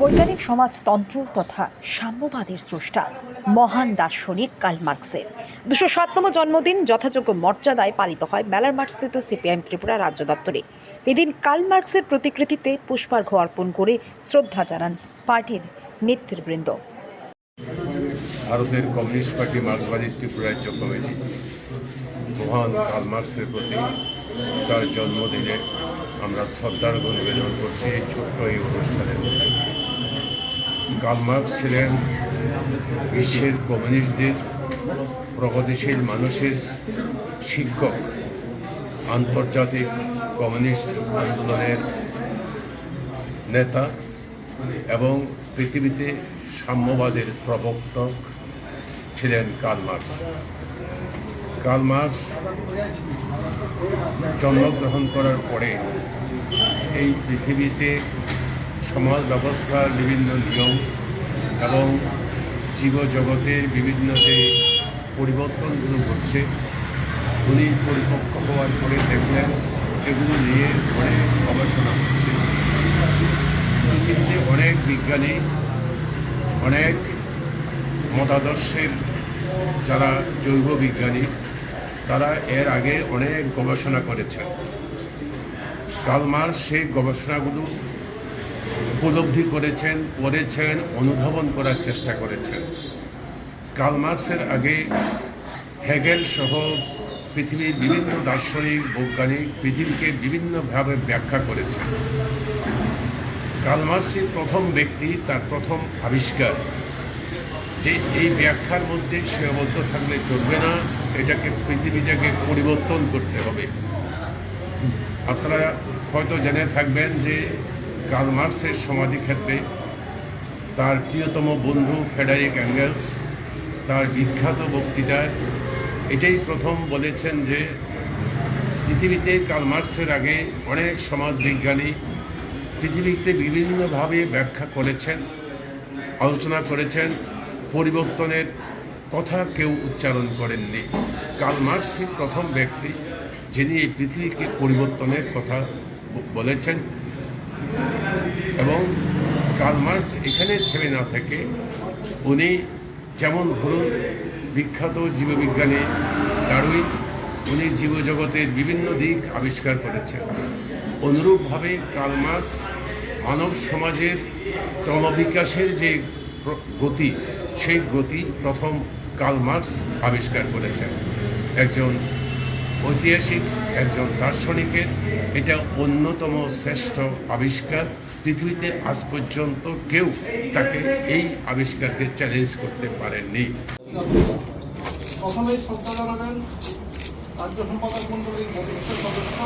বৈজ্ঞানিক সমাজতন্ত্র তথা সাম্যবাদের স্রষ্টা মহান দার্শনিক কার্ল মার্কসের। দুশো সাততম জন্মদিন যথাযোগ্য মর্যাদায় পালিত হয় মেলার মাঠস্থিত সিপিআইএম ত্রিপুরা রাজ্য দপ্তরে। এদিন কার্ল মার্কসের প্রতিকৃতিতে পুষ্পার্ঘ্য অর্পণ করে শ্রদ্ধা জানান পার্টির নেতৃবৃন্দ। ভারতের কমিউনিস্ট পার্টি মার্ক্সবাদী ত্রিপুরা রাজ্য কমিটি। মহান কার্ল মার্কসের প্রতি তার জন্মদিনে আমরা শ্রদ্ধার নিবেদন করছি এই ছোট্ট এই অনুষ্ঠানের কার্ল ছিলেন বিশ্বের কমিউনিস্টদের, প্রগতিশীল মানুষের শিক্ষক, আন্তর্জাতিক কমিউনিস্ট আন্দোলনের নেতা এবং পৃথিবীতে সাম্যবাদের প্রবক্তক ছিলেন কার্ল মার্কস কার্ল মার্কস জন্মগ্রহণ করার পরে এই পৃথিবীতে সমাজ ব্যবস্থার বিভিন্ন নিয়ম এবং জীবজগতের বিভিন্ন যে পরিবর্তনগুলো ঘটছে, উনি পরিপক্ক হওয়ার পরে দেখলেন এগুলো নিয়ে অনেক গবেষণা হচ্ছে। পৃথিবীতে অনেক বিজ্ঞানী, অনেক মতাদর্শের যারা জৈব বিজ্ঞানী তারা এর আগে অনেক গবেষণা করেছেন। কালমার সেই গবেষণাগুলো উপলব্ধি করেছেন পড়েছেন অনুধাবন করার চেষ্টা করেছেন। কালমার্সের আগে হেগেল সহ পৃথিবীর বিভিন্ন দার্শনিক, বৈজ্ঞানিক পৃথিবীকে বিভিন্নভাবে ব্যাখ্যা করেছেন। কালমার্সই প্রথম ব্যক্তি তার প্রথম আবিষ্কার। যে এই ব্যাখ্যার মধ্যে সীমাবদ্ধ থাকলে চলবে না, এটাকে পৃথিবীটাকে পরিবর্তন করতে হবে। আপনারা হয়তো জেনে থাকবেন যে কার্ল সমাধি ক্ষেত্রে তার প্রিয়তম বন্ধু ফেডারিক অ্যাঙ্গেলস, তার বিখ্যাত বক্তৃতায় এটাই প্রথম বলেছেন যে পৃথিবীতে কার্ল মার্কসের আগে অনেক সমাজ বিজ্ঞানী পৃথিবীতে বিভিন্নভাবে ব্যাখ্যা করেছেন, আলোচনা করেছেন। পরিবর্তনের কথা কেউ উচ্চারণ করেননি। কার্ল মার্কসই প্রথম ব্যক্তি যিনি এই পৃথিবীকে পরিবর্তনের কথা বলেছেন এবং কার্ল মার্কস এখানে থেমে না থেকে উনি যেমন ধরুন বিখ্যাত জীববিজ্ঞানী ডারউইন, উনি জীবজগতের বিভিন্ন দিক আবিষ্কার করেছেন। অনুরূপভাবে কার্ল মার্কস মানব সমাজের ক্রমবিকাশের যে গতি সেই গতি প্রথম কার্ল মার্কস আবিষ্কার করেছেন। একজন ঐতিহাসিক, একজন দার্শনিকের, এটা অন্যতম শ্রেষ্ঠ আবিষ্কার। পৃথিবীতে আজ পর্যন্ত কেউ তাকে এই আবিষ্কারকে চ্যালেঞ্জ করতে পারেননি। প্রথমেই শ্রদ্ধা জানাবেন রাজ্য সম্পাদক মন্ডলীর সদস্য